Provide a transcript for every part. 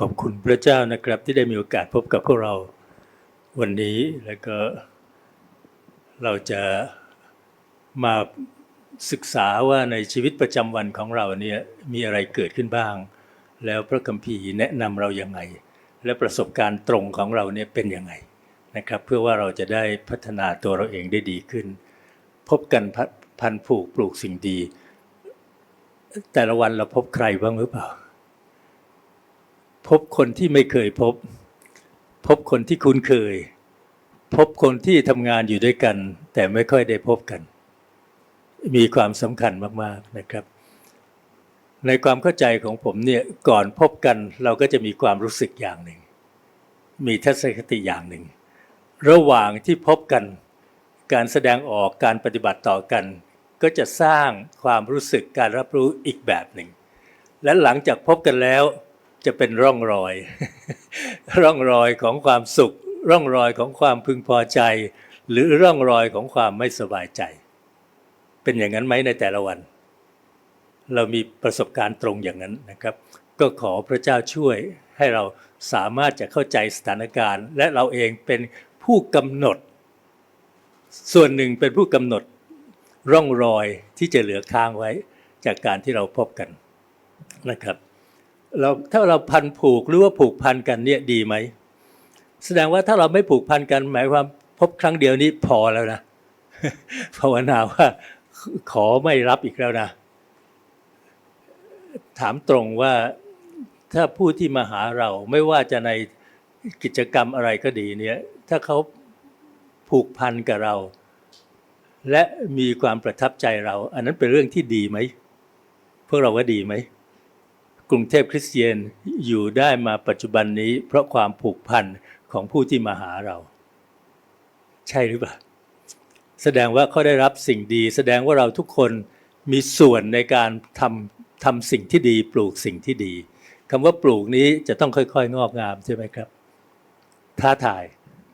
ขอบคุณพระเจ้านะครับ ที่ได้มีโอกาสพบกับพวกเราวันนี้แล้วก็เราจะมาศึกษาว่าในชีวิตประจำวันของเราเนี่ยมีอะไรเกิดขึ้นบ้าง แล้วพระคัมภีร์แนะนำเราอยังไง และประสบการณ์ตรงของเราเนี่ยเป็นยังไงนะครับ เพื่อว่าเราจะได้พัฒนาตัวเราเองได้ดีขึ้น พบกันพพันผูกปลูกสิ่งดี แต่ละวันเราพบใครบ้างหรือเปล่า พบคนที่ไม่เคยพบ พบคนที่คุ้นเคย พบคนที่ทำงานอยู่ด้วยกัน แต่ไม่ค่อยได้พบกัน มีความสำคัญมากๆนะครับ ในความเข้าใจของผมเนี่ยก่อนพบกันเราก็จะมีความรู้สึกอย่างหนึ่ง มีทัศนคติอย่างหนึ่ง ระหว่างที่พบกัน การแสดงออกการปฏิบัติต่อกัน ก็จะสร้างความรู้สึกการรับรู้อีกแบบหนึ่ง และหลังจากพบกันแล้ว จะเป็นร่องรอย ร่องรอยของความสุข ร่องรอยของความพึงพอใจ หรือร่องรอยของความไม่สบายใจ เป็นอย่างนั้นไหมในแต่ละวัน เรามีประสบการณ์ตรงอย่างนั้นนะครับ ก็ขอพระเจ้าช่วยให้เราสามารถจะเข้าใจสถานการณ์ และเราเองเป็นผู้กำหนด ส่วนหนึ่งเป็นผู้กำหนดร่องรอยที่จะเหลือค้างไว้จากการที่เราพบกันนะครับ เราถ้าเราพันผูกหรือว่าผูกพันกันเนี่ยดีไหม แสดงว่าถ้าเราไม่ผูกพันกัน หมายความพบครั้งเดียวนี้พอแล้วนะภาวนาว่าขอไม่รับอีกแล้วนะ ถามตรงว่าถ้าผู้ที่มาหาเราไม่ว่าจะในกิจกรรมอะไรก็ดีเนี่ยถ้าเขาผูกพันกับเรา และมีความประทับใจเรา อันนั้นเป็นเรื่องที่ดีไหมพวกเราว่าดีไหม รุงเทพคริสเตียนอยู่ได้มาปัจจุบันนี้ เพราะความผูกพันของผู้ที่มาหาเรา ใช่หรือเปล่า แสดงว่าเขาได้รับสิ่งดี แสดงว่าเราทุกคนมีส่วนในการทำทำสิ่งที่ดีปลูกสิ่งที่ดีคำว่าปลูกนี้จะต้องค่อยๆ งอกงามใช่ไหมครับ ท้าทาย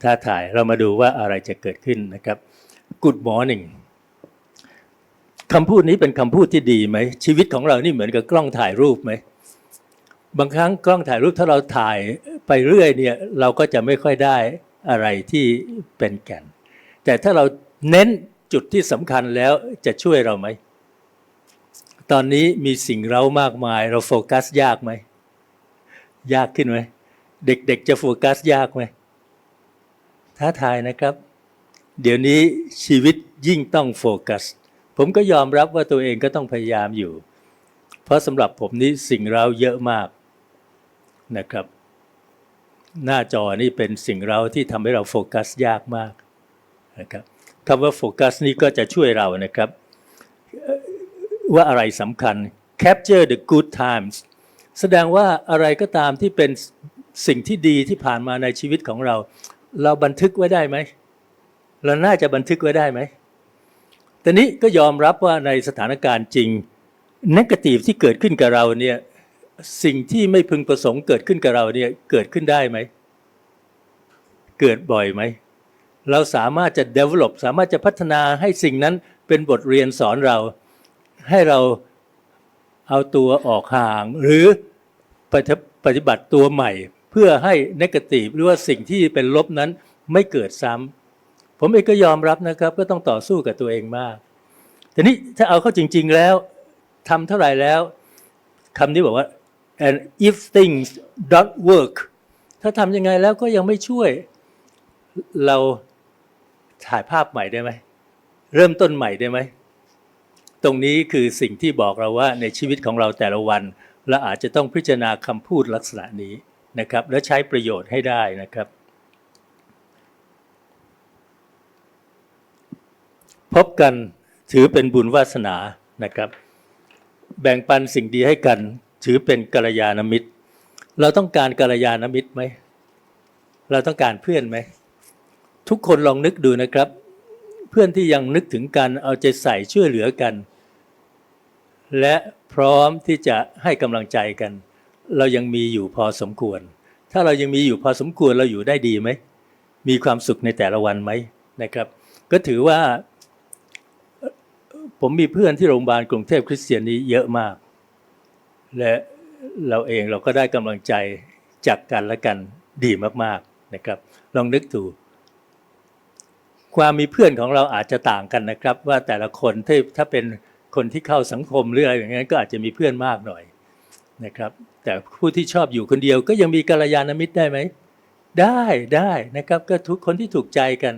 ท้าทายเรามาดูว่าอะไรจะเกิดขึ้นนะครับ Good morning คำพูดนี้เป็นคำพูดที่ดีไหมชีวิตของเรานี่เหมือนกับกล้องถ่ายรูปไหม บางครั้งกล้องถ่ายรูปถ้าเราถ่ายไปเรื่อยเนี่ยเราก็จะไม่ค่อยได้อะไรที่เป็นแก่น แต่ถ้าเราเน้นจุดที่สำคัญแล้วจะช่วยเราไหม ตอนนี้มีสิ่งเรามากมาย เราโฟกัสยากไหม ยากขึ้นไหม เด็กๆจะโฟกัสยากไหม ท้าทายนะครับ เดี๋ยวนี้ชีวิตยิ่งต้องโฟกัส ผมก็ยอมรับว่าตัวเองก็ต้องพยายามอยู่ เพราะสำหรับผมนี้สิ่งเราเยอะมาก นะครับ หน้าจอนี่เป็นสิ่งเราที่ทำให้เราโฟกัสยากมากนะครับคำว่าโฟกัสนี้ก็จะช่วยเรานะครับ ว่าอะไรสำคัญ capture the good times แสดงว่าอะไรก็ตามที่เป็นสิ่งที่ดีที่ผ่านมาในชีวิตของเรา เราบันทึกไว้ได้ไหม เราน่าจะบันทึกไว้ได้ไหมแต่นี้ก็ยอมรับว่าในสถานการณ์จริงนกาทีฟที่เกิดขึ้นกับเราเนี่ย สิ่งที่ไม่พึงประสงค์เกิดขึ้นกับเราเนี่ยเกิดขึ้นได้ไหม เกิดบ่อยไหม เราสามารถจะ develop สามารถจะพัฒนาให้สิ่งนั้นเป็นบทเรียนสอนเรา ให้เราเอาตัวออกห่าง หรือปฏิปฏิบัติตัวใหม่ เพื่อให้นกาทีฟหรือว่าสิ่งที่เป็นลบนั้นไม่เกิดซ้ำผมเองก็ยอมรับนะครับ ก็ต้องต่อสู้กับตัวเองมากทีนี้ถ้าเอาเข้าจริง ๆแล้วทำเท่าไหร่แล้วคำนี้บอกว่า and if things don't work ถ้าทำยังไงแล้วก็ยังไม่ช่วย เราถ่ายภาพใหม่ได้ไหม เริ่มต้นใหม่ได้ไหม ตรงนี้คือสิ่งที่บอกเราว่าในชีวิตของเราแต่ละวันเราอาจจะต้องพิจารณาคำพูดลักษณะนี้นะครับ และใช้ประโยชน์ให้ได้นะครับ พบกันถือเป็นบุญวาสนานะครับ แบ่งปันสิ่งดีให้กัน ถือเป็นกัลยาณมิตร เราต้องการกัลยาณมิตรไหม เราต้องการเพื่อนไหม ทุกคนลองนึกดูนะครับ เพื่อนที่ยังนึกถึงกันเอาใจใส่ช่วยเหลือกัน และพร้อมที่จะให้กำลังใจกัน เรายังมีอยู่พอสมควร ถ้าเรายังมีอยู่พอสมควรเราอยู่ได้ดีไหม มีความสุขในแต่ละวันไหมนะครับ ก็ถือว่า ผมมีเพื่อนที่โรงพยาบาลกรุงเทพคริสเตียนนี้เยอะมาก และเราเองเราก็ได้กำลังใจจากกันและกันดีมากๆนะครับ ลองนึกดูความมีเพื่อนของเราอาจจะต่างกันนะครับ ว่าแต่ละคนถ้าถ้าเป็นคนที่เข้าสังคมหรืออะไรอย่างนั้นก็อาจจะมีเพื่อนมากหน่อยนะครับ แต่ผู้ที่ชอบอยู่คนเดียวก็ยังมีกัลยาณมิตรได้ไหมได้ได้นะครับก็ทุกคนที่ถูกใจกัน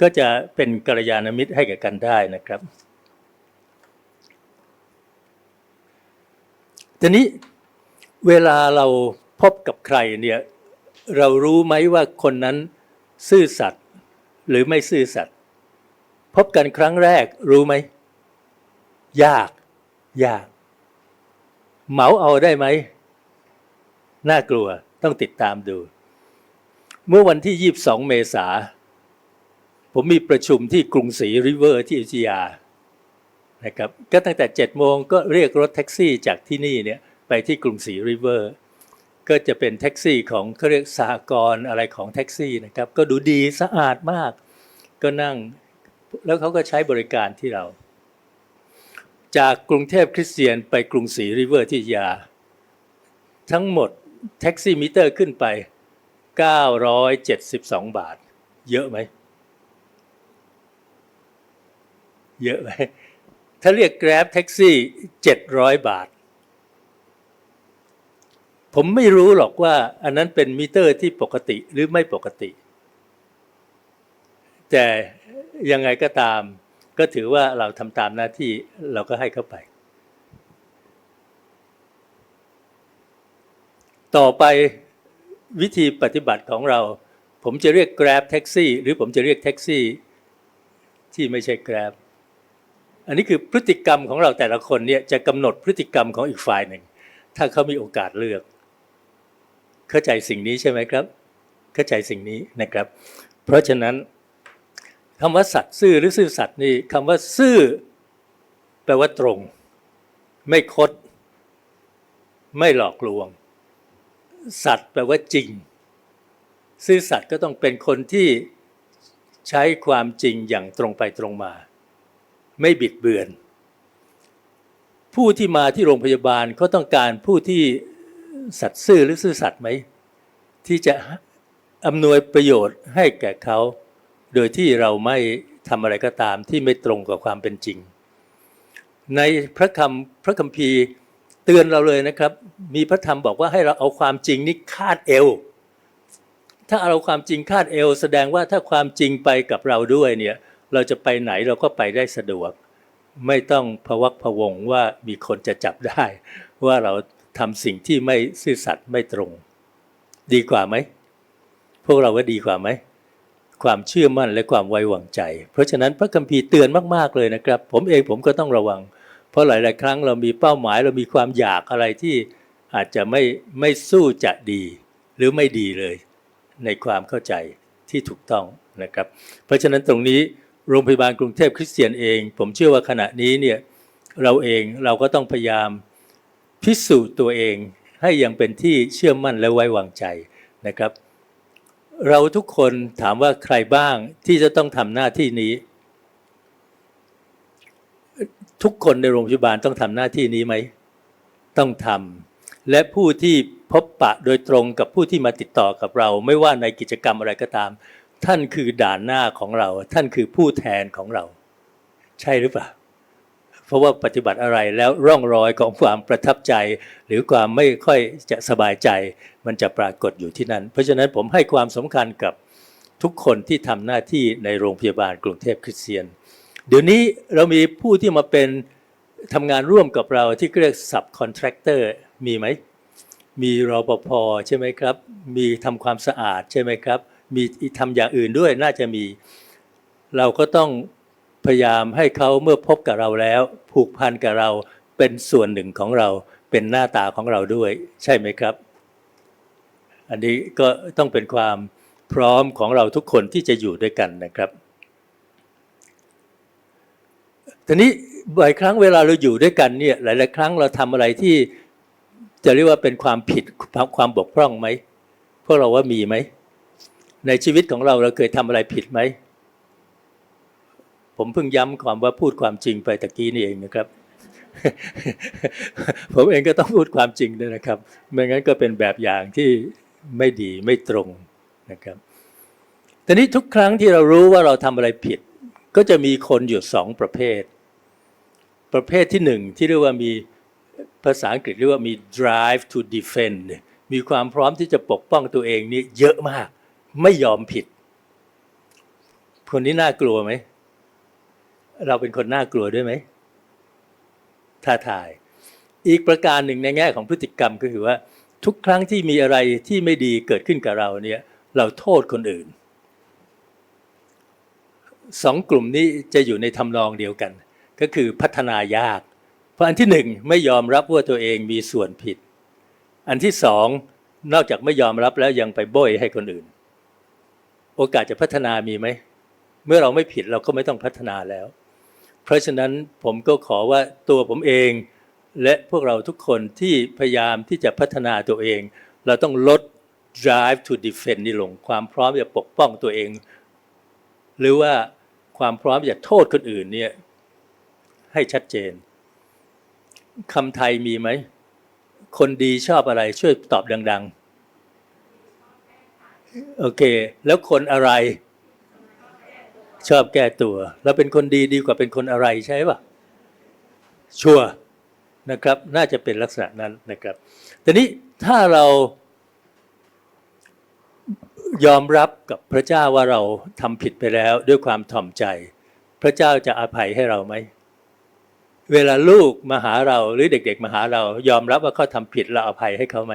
ก็จะเป็นกัลยาณมิตรให้กับกันได้นะครับ ทีนี้เวลาเราพบกับใครเนี่ยเรารู้ไหมว่าคนนั้นซื่อสัตย์หรือไม่ซื่อสัตย์พบกันครั้งแรกรู้ไหม ยาก ยาก เหมาเอาได้ไหม น่ากลัวต้องติดตามดู เมื่อวันที่ 22 เมษา ผมมีประชุมที่กรุงศรีริเวอร์ที่อยุธยา นะครับก็ตั้งแต่7โมงก็เรียกรถแท็กซี่จากที่นี่เนี่ยไปที่กรุงศรีริเวอร์ ก็จะเป็นแท็กซี่ของเขาเรียกสหกรอะไรของแท็กซี่นะครับก็ดูดีสะอาดมาก ก็นั่งแล้วเขาก็ใช้บริการที่เรา จากกรุงเทพคริสเตียนไปกรุงศรีริเวอร์ที่อยุธยา ทั้งหมดแท็กซี่มิเตอร์ขึ้นไป 972 บาท เยอะไหม เยอะไหม ถ้าเรียก Grab แท็กซี่700บาท ผมไม่รู้หรอกว่าอันนั้นเป็นมิเตอร์ที่ปกติหรือไม่ปกติ แต่ยังไงก็ตาม ก็ถือว่าเราทำตามหน้าที่เราก็ให้เข้าไป ต่อไปวิธีปฏิบัติของเรา ผมจะเรียก Grab แท็กซี่หรือผมจะเรียกแท็กซี่ที่ไม่ใช่ Grab อันนี้คือพฤติกรรมของเราแต่ละคนเนี่ยจะกำหนดพฤติกรรมของอีกฝ่ายหนึ่ง ถ้าเขามีโอกาสเลือก เข้าใจสิ่งนี้ใช่ไหมครับ เข้าใจสิ่งนี้นะครับ เพราะฉะนั้นคำว่าสัตย์ซื่อหรือซื่อสัตย์นี่คำว่าซื่อ แปลว่าตรง ไม่คด ไม่หลอกลวง สัตย์แปลว่าจริง ซื่อสัตย์ก็ต้องเป็นคนที่ใช้ความจริงอย่างตรงไปตรงมา ไม่บิดเบือน ผู้ที่มาที่โรงพยาบาลเขาต้องการผู้ที่สัตย์ซื่อหรือซื่อสัตย์ไหม ที่จะอำนวยประโยชน์ให้แก่เขา โดยที่เราไม่ทำอะไรก็ตามที่ไม่ตรงกับความเป็นจริง ในพระคำพระคัมภีร์เตือนเราเลยนะครับ มีพระธรรมบอกว่าให้เราเอาความจริงนี่คาดเอว ถ้าเอาความจริงคาดเอว แสดงว่าถ้าความจริงไปกับเราด้วยเนี่ย เราจะไปไหนเราก็ไปได้สะดวก ไม่ต้องพวักพวงว่ามีคนจะจับได้ ว่าเราทำสิ่งที่ไม่ซื่อสัตย์ไม่ตรง ดีกว่าไหม พวกเราว่าดีกว่าไหม ความเชื่อมั่นและความไว้วางใจ เพราะฉะนั้นพระคัมภีร์เตือนมากๆเลยนะครับ ผมเองผมก็ต้องระวัง เพราะหลาย ๆ ครั้งเรามีเป้าหมายเรามีความอยากอะไรที่อาจจะไม่ไม่สู้จะดี หรือไม่ดีเลย ในความเข้าใจที่ถูกต้องนะครับ เพราะฉะนั้นตรงนี้ โรงพยาบาลกรุงเทพคริสเตียนเอง ผมเชื่อว่าขณะนี้เนี่ยเราเองเราก็ต้องพยายามพิสูจน์ตัวเองให้ยังเป็นที่เชื่อมั่นและไว้วางใจนะครับ เราทุกคนถามว่าใครบ้างที่จะต้องทำหน้าที่นี้ ทุกคนในโรงพยาบาลต้องทำหน้าที่นี้ไหมต้องทำและผู้ที่พบปะโดยตรงกับผู้ที่มาติดต่อกับเรา ไม่ว่าในกิจกรรมอะไรก็ตาม ท่านคือด่านหน้าของเรา ท่านคือผู้แทนของเรา ใช่หรือเปล่า เพราะว่าปฏิบัติอะไรแล้วร่องรอยของความประทับใจ หรือความไม่ค่อยจะสบายใจ มันจะปรากฏอยู่ที่นั่น เพราะฉะนั้นผมให้ความสำคัญกับทุกคนที่ทำหน้าที่ในโรงพยาบาลกรุงเทพคริสเตียน เดี๋ยวนี้เรามีผู้ที่มาเป็นทำงานร่วมกับเราที่เรียก sub contractor มีไหมมีรปภใช่ไหมครับ มีทำความสะอาดใช่ไหมครับ มีทำอย่างอื่นด้วยน่าจะมี เราก็ต้องพยายามให้เขาเมื่อพบกับเราแล้ว ผูกพันกับเราเป็นส่วนหนึ่งของเราเป็นหน้าตาของเราด้วย ใช่ไหมครับ อันนี้ก็ต้องเป็นความพร้อมของเราทุกคนที่จะอยู่ด้วยกันนะครับทีนี้บ่อยครั้งเวลาเราอยู่ด้วยกันเนี่ยหลาย ๆ ครั้งเราทำอะไรที่จะเรียกว่าเป็นความผิดความบกพร่องไหมพวกเราว่ามีไหม ในชีวิตของเราเราเคยทำอะไรผิดไหม ผมเพิ่งย้ำความว่าพูดความจริงไปตะกี้นี่เองนะครับ ผมเองก็ต้องพูดความจริงด้วยนะครับ ไม่งั้นก็เป็นแบบอย่างที่ไม่ดีไม่ตรงนะครับแต่นี้ทุกครั้งที่เรารู้ว่าเราทำอะไรผิด ก็จะมีคนอยู่สองประเภท ประเภทที่หนึ่งที่เรียกว่ามีภาษาอังกฤษเรียกว่ามี drive to defend มีความพร้อมที่จะปกป้องตัวเองนี่เยอะมาก ไม่ยอมผิด คนนี้น่ากลัวไหม เราเป็นคนน่ากลัวด้วยไหมท้าทาย อีกประการหนึ่งในแง่ของพฤติกรรมก็คือว่า ทุกครั้งที่มีอะไรที่ไม่ดีเกิดขึ้นกับเราเนี่ย เราโทษคนอื่นสองกลุ่มนี้จะอยู่ในทำนองเดียวกัน ก็คือพัฒนายาก เพราะอันที่หนึ่งไม่ยอมรับว่าตัวเองมีส่วนผิด อันที่สองนอกจากไม่ยอมรับแล้วยังไปโบยให้คนอื่น โอกาสจะพัฒนามีไหม เมื่อเราไม่ผิดเราก็ไม่ต้องพัฒนาแล้ว เพราะฉะนั้นผมก็ขอว่าตัวผมเอง และพวกเราทุกคนที่พยายามที่จะพัฒนาตัวเอง เราต้องลด drive to defend นี่ลงความพร้อมจะปกป้องตัวเอง หรือว่าความพร้อมจะโทษคนอื่นเนี่ยให้ชัดเจนคำไทยมีไหม คนดีชอบอะไรช่วยตอบดัง ๆ โอเค แล้วคนอะไร ชอบแก้ตัว แล้วเป็นคนดีดีกว่าเป็นคนอะไรใช่ปะชัวนะครับ น่าจะเป็นลักษณะนั้นนะครับแต่นี้ถ้าเรายอมรับกับพระเจ้าว่าเราทำผิดไปแล้วด้วยความถ่อมใจ พระเจ้าจะอภัยให้เราไหมเวลาลูกมาหาเราหรือเด็ก ๆ มาหาเรา ยอมรับว่าเขาทำผิดเราอภัยให้เขาไหม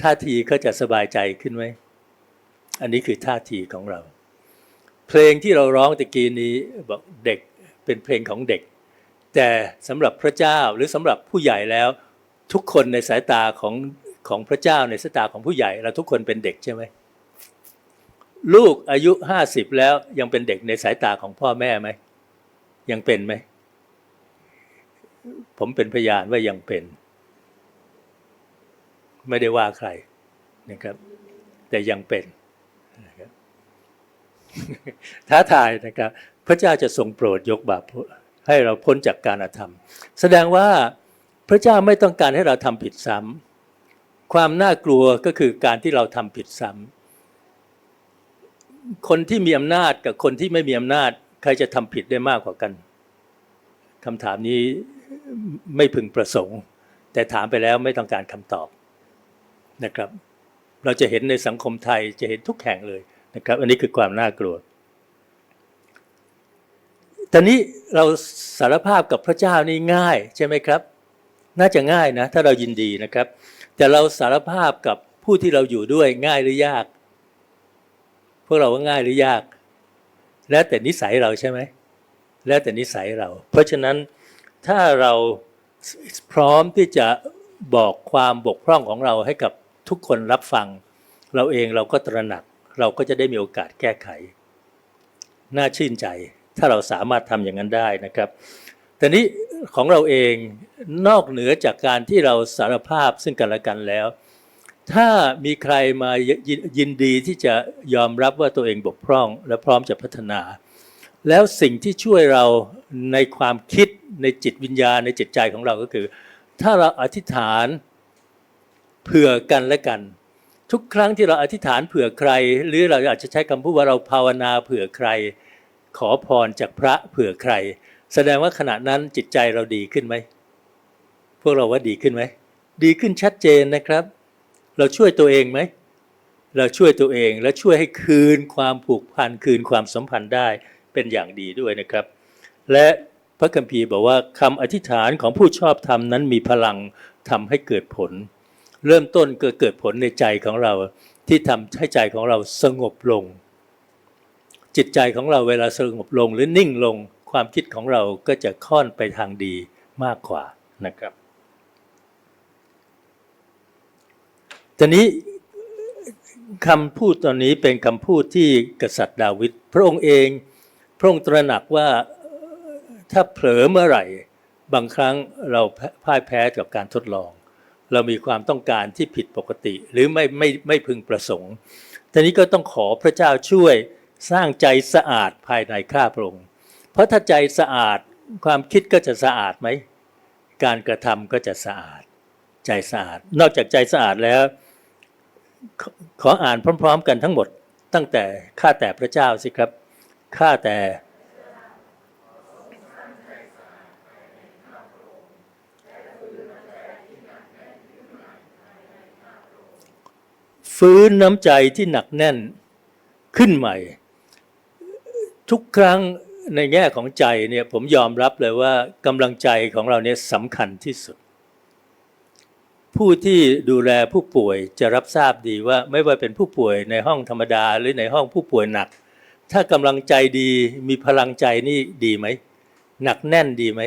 ท่าทีเขาจะสบายใจขึ้นไหม อันนี้คือท่าทีของเรา เพลงที่เราร้องตะกี้นี้บอกเด็กเป็นเพลงของเด็ก แต่สำหรับพระเจ้าหรือสำหรับผู้ใหญ่แล้ว ทุกคนในสายตาของของพระเจ้าในสายตาของผู้ใหญ่ เราทุกคนเป็นเด็กใช่ไหมลูกอายุห้าสิบแล้วยังเป็นเด็กในสายตาของพ่อแม่ไหมยังเป็นไหมผมเป็นพยานว่ายังเป็น ไม่ได้ว่าใครนะครับ แต่ยังเป็นนะครับท้าทายนะครับ พระเจ้าจะทรงโปรดยกบาปให้เราพ้นจากการอธรรม แสดงว่าพระเจ้าไม่ต้องการให้เราทำผิดซ้ำความน่ากลัวก็คือการที่เราทำผิดซ้ำคนที่มีอำนาจกับคนที่ไม่มีอำนาจ ใครจะทำผิดได้มากกว่ากันคำถามนี้ไม่พึงประสงค์ แต่ถามไปแล้วไม่ต้องการคำตอบ นะครับ เราจะเห็นในสังคมไทยจะเห็นทุกแห่งเลยนะครับ อันนี้คือความน่ากลัวตอนนี้เราสารภาพกับพระเจ้านี่ง่ายใช่ไหมครับ น่าจะง่ายนะ ถ้าเรายินดีนะครับ แต่เราสารภาพกับผู้ที่เราอยู่ด้วยง่ายหรือยาก พวกเราว่าง่ายหรือยาก แล้วแต่นิสัยเราใช่ไหมแล้วแต่นิสัยเรา เพราะฉะนั้นถ้าเราพร้อมที่จะบอกความบกพร่องของเราให้กับ ทุกคนรับฟัง เราเองเราก็ตระหนัก เราก็จะได้มีโอกาสแก้ไข น่าชื่นใจถ้าเราสามารถทำอย่างนั้นได้นะครับแต่นี้ของเราเองนอกเหนือจากการที่เราสารภาพซึ่งกันและกันแล้ว ถ้ามีใครมายินยินดีที่จะยอมรับว่าตัวเองบกพร่อง และพร้อมจะพัฒนา แล้วสิ่งที่ช่วยเราในความคิดในจิตวิญญาณในจิตใจของเราก็คือ ถ้าเราอธิษฐาน เผื่อกันและกัน ทุกครั้งที่เราอธิษฐานเผื่อใคร หรือเราอาจจะใช้คำพูดว่าเราภาวนาเผื่อใคร ขอพรจากพระเผื่อใคร แสดงว่าขณะนั้นจิตใจเราดีขึ้นไหมพวกเราว่าดีขึ้นไหมดีขึ้นชัดเจนนะครับ เราช่วยตัวเองไหมเราช่วยตัวเองและช่วยให้คืนความผูกพันคืนความสัมพันธ์ได้เป็นอย่างดีด้วยนะครับ และพระคัมภีร์บอกว่าคำอธิษฐานของผู้ชอบธรรมนั้นมีพลังทำให้เกิดผล เริ่มต้นเกิดเกิดผลในใจของเราที่ทำให้ใจของเราสงบลง จิตใจของเราเวลาสงบลงหรือนิ่งลงความคิดของเราก็จะค่อนไปทางดีมากกว่านะครับตอนนี้คำพูดตอนนี้เป็นคำพูดที่กษัตริย์ดาวิดพระองค์เองพระองค์ตระหนักว่าถ้าเผลอเมื่อไหร่ บางครั้งเราพ่ายแพ้กับการทดลอง เรามีความต้องการที่ผิดปกติ หรือไม่ไม่ไม่พึงประสงค์ทีนี้ก็ต้องขอพระเจ้าช่วยสร้างใจสะอาดภายในข้าพระองค์เพราะถ้าใจสะอาดความคิดก็จะสะอาดไหม การกระทำก็จะสะอาด ใจสะอาด นอกจากใจสะอาดแล้วขขออ่านพร้อม ๆ กันทั้งหมด ตั้งแต่ข้าแต่พระเจ้าสิครับข้าแต่ ฟื้นน้ำใจที่หนักแน่นขึ้นใหม่ ทุกครั้งในแง่ของใจเนี่ยผมยอมรับเลยว่ากำลังใจของเราเนี่ยสำคัญที่สุด ผู้ที่ดูแลผู้ป่วยจะรับทราบดีว่าไม่ว่าเป็นผู้ป่วยในห้องธรรมดาหรือในห้องผู้ป่วยหนัก ถ้ากำลังใจดีมีพลังใจนี่ดีไหมหนักแน่นดีไหม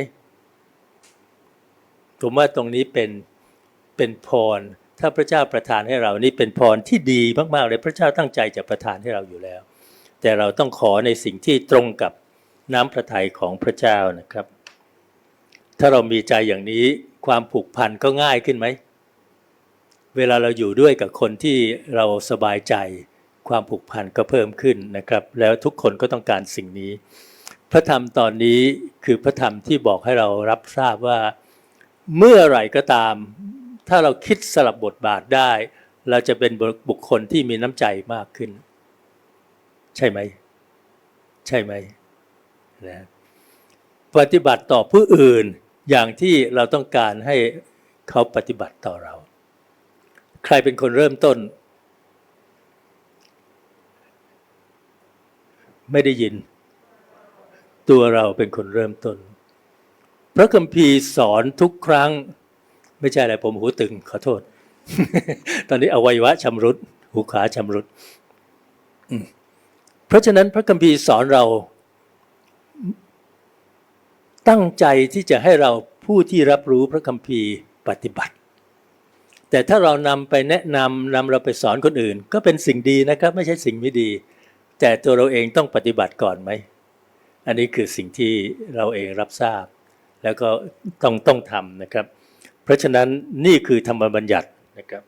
ผมว่าตรงนี้เป็นเป็นพร ถ้าพระเจ้าประทานให้เรานี่เป็นพรที่ดีมากๆเลยพระเจ้าตั้งใจจะประทานให้เราอยู่แล้ว แต่เราต้องขอในสิ่งที่ตรงกับน้ำพระทัยของพระเจ้านะครับ ถ้าเรามีใจอย่างนี้ความผูกพันก็ง่ายขึ้นไหมเวลาเราอยู่ด้วยกับคนที่เราสบายใจ ความผูกพันก็เพิ่มขึ้นนะครับ แล้วทุกคนก็ต้องการสิ่งนี้ พระธรรมตอนนี้คือพระธรรมที่บอกให้เรารับทราบว่า เมื่อไหร่ก็ตาม ถ้าเราคิดสลับบทบาทได้ เราจะเป็นบุคคลที่มีน้ำใจมากขึ้น ใช่ไหม ใช่ไหมนะปฏิบัติต่อผู้อื่นอย่างที่เราต้องการให้เขาปฏิบัติต่อเรา ใครเป็นคนเริ่มต้น ไม่ได้ยิน ตัวเราเป็นคนเริ่มต้น พระคัมภีร์สอนทุกครั้ง ไม่ใช่อะไรผมหูตึงขอโทษ ตอนนี้อวัยวะชำรุดหูขาชำรุดเพราะฉะนั้นพระคัมภีร์สอนเรา ตั้งใจที่จะให้เราผู้ที่รับรู้พระคัมภีร์ปฏิบัติ แต่ถ้าเรานำไปแนะนำนำเราไปสอนคนอื่น ก็เป็นสิ่งดีนะครับ ไม่ใช่สิ่งไม่ดี แต่ตัวเราเองต้องปฏิบัติก่อนไหม อันนี้คือสิ่งที่เราเองรับทราบ แล้วก็ต้องต้องทำนะครับ เพราะฉะนั้นนี่คือธรรมบัญญัตินะครับ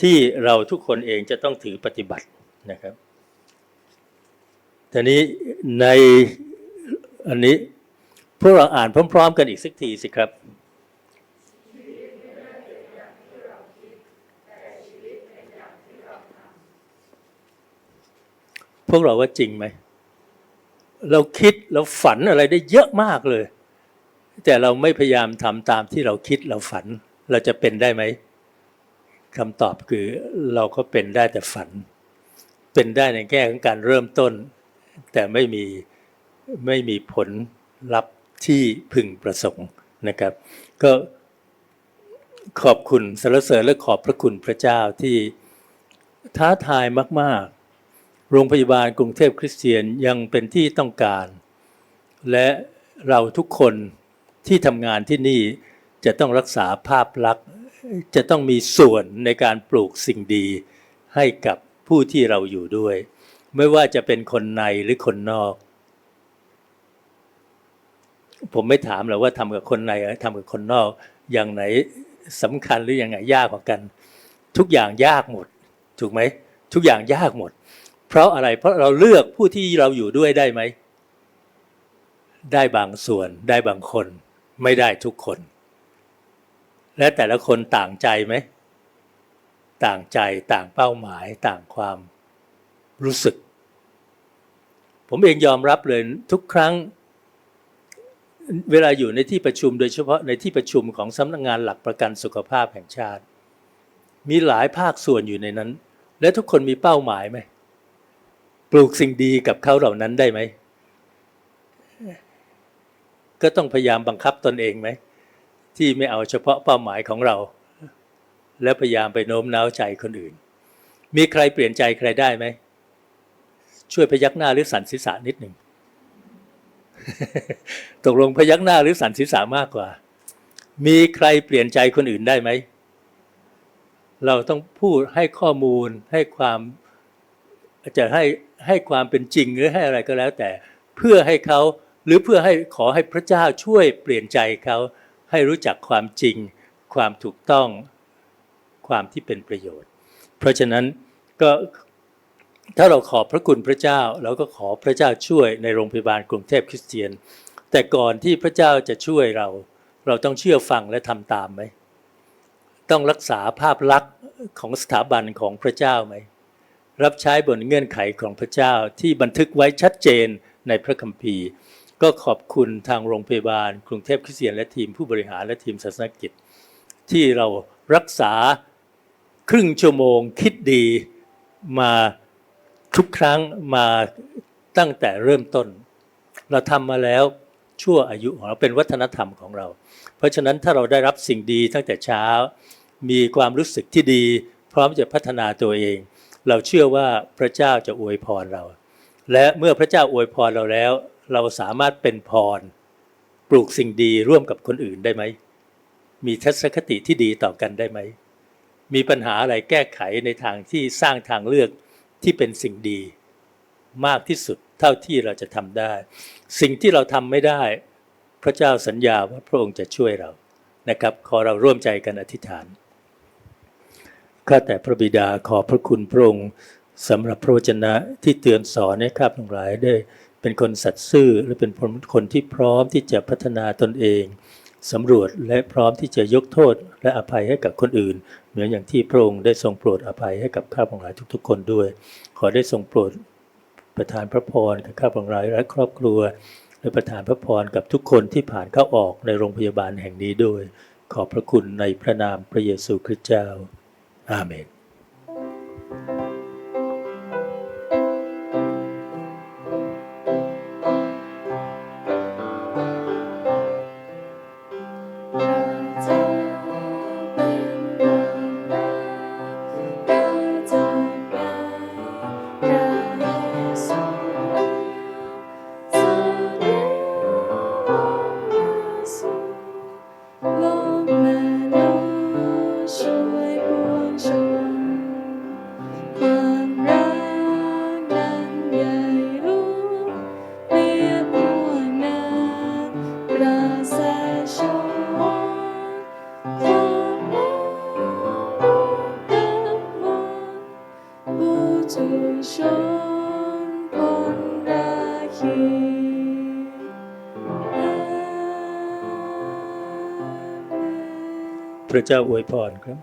ที่เราทุกคนเองจะต้องถือปฏิบัตินะครับทีนี้ในอันนี้พวกเราอ่านพร้อม ๆ กันอีกสักทีสิครับพวกเราว่าจริงไหม เราคิดเราฝันอะไรได้เยอะมากเลย แต่เราไม่พยายามทำตามที่เราคิดเราฝัน เราจะเป็นได้ไหมคำตอบคือเราก็เป็นได้แต่ฝัน เป็นได้ในแง่ของการเริ่มต้น แต่ไม่มีไม่มีผลลัพธ์ที่พึงประสงค์นะครับ ก็ขอบคุณสรรเสริญและขอบพระคุณพระเจ้าที่ท้าทายมาก ๆ โรงพยาบาลกรุงเทพคริสเตียนยังเป็นที่ต้องการ และเราทุกคน ที่ทำงานที่นี่จะต้องรักษาภาพลักษณ์ จะต้องมีส่วนในการปลูกสิ่งดี ให้กับผู้ที่เราอยู่ด้วย ไม่ว่าจะเป็นคนในหรือคนนอก ผมไม่ถามหรอกว่าทำกับคนในหรือทำกับคนนอก อย่างไหนสำคัญหรืออย่างไหนยากกว่ากัน ทุกอย่างยากหมด ถูกไหมทุกอย่างยากหมด เพราะอะไรเพราะเราเลือกผู้ที่เราอยู่ด้วยได้ไหมได้บางส่วนได้บางคน ไม่ได้ทุกคน และแต่ละคนต่างใจไหม ต่างใจต่างเป้าหมายต่างความรู้สึก ผมเองยอมรับเลยทุกครั้ง เวลาอยู่ในที่ประชุมโดยเฉพาะในที่ประชุมของสำนักงานหลักประกันสุขภาพแห่งชาติ มีหลายภาคส่วนอยู่ในนั้น และทุกคนมีเป้าหมายไหมปลูกสิ่งดีกับเขาเหล่านั้นได้ไหม ก็ต้องพยายามบังคับตนเองไหมที่ไม่เอาเฉพาะเป้าหมายของเรา และพยายามไปโน้มน้าวใจคนอื่น มีใครเปลี่ยนใจใครได้ไหมช่วยพยักหน้าหรือสันศีรษะนิดหนึ่งตกลงพยักหน้าหรือสันศีรษะมากกว่า มีใครเปลี่ยนใจคนอื่นได้ไหมเราต้องพูดให้ข้อมูลให้ความจะให้ให้ความเป็นจริงหรือให้อะไรก็แล้วแต่ เพื่อให้เขา หรือเพื่อให้ขอให้พระเจ้าช่วยเปลี่ยนใจเขาให้รู้จักความจริง ความถูกต้อง ความที่เป็นประโยชน์ เพราะฉะนั้นก็ถ้าเราขอพระคุณพระเจ้าเราก็ขอพระเจ้าช่วยในโรงพยาบาลกรุงเทพคริสเตียน แต่ก่อนที่พระเจ้าจะช่วยเรา เราต้องเชื่อฟังและทำตามไหมต้องรักษาภาพลักษณ์ของสถาบันของพระเจ้าไหมรับใช้บนเงื่อนไขของพระเจ้าที่บันทึกไว้ชัดเจนในพระคัมภีร์ ก็ขอบคุณทางโรงพยาบาล กรุงเทพคริสเตียนและทีมผู้บริหารและทีมศาสนกิจ ที่เรารักษาครึ่งชั่วโมงคิดดีมาทุกครั้งมาตั้งแต่เริ่มต้น เราทำมาแล้วชั่วอายุของเราเป็นวัฒนธรรมของเรา เพราะฉะนั้นถ้าเราได้รับสิ่งดีตั้งแต่เช้า มีความรู้สึกที่ดี พร้อมจะพัฒนาตัวเอง เราเชื่อว่าพระเจ้าจะอวยพรเรา และเมื่อพระเจ้าอวยพรเราแล้ว เราสามารถเป็นพร ปลูกสิ่งดีร่วมกับคนอื่นได้ไหม มีทัศนคติที่ดีต่อกันได้ไหม มีปัญหาอะไรแก้ไขในทางที่สร้างทางเลือกที่เป็นสิ่งดี มากที่สุดเท่าที่เราจะทำได้ สิ่งที่เราทำไม่ได้ พระเจ้าสัญญาว่าพระองค์จะช่วยเรานะครับ ขอเราร่วมใจกันอธิษฐานข้าแต่พระบิดาขอพระคุณพระองค์สำหรับพระวจนะที่เตือนสอนให้ข้าพทั้งหลายได้ เป็นคนสัตย์ซื่อและเป็นคนที่พร้อมที่จะพัฒนาตนเองสำรวจและพร้อมที่จะยกโทษและอภัยให้กับคนอื่น เหมือนอย่างที่พระองค์ได้ทรงโปรดอภัยให้กับข้าพองหลายทุกๆ คนด้วย ขอได้ทรงโปรดประทานพระพรกับข้าพองหลายและครอบครัว และประทานพระพรกับทุกคนที่ผ่านเข้าออกในโรงพยาบาลแห่งนี้ด้วย ขอบพระคุณในพระนามพระเยซูคริสต์เจ้า อาเมน พระเจ้าอวยพรครับ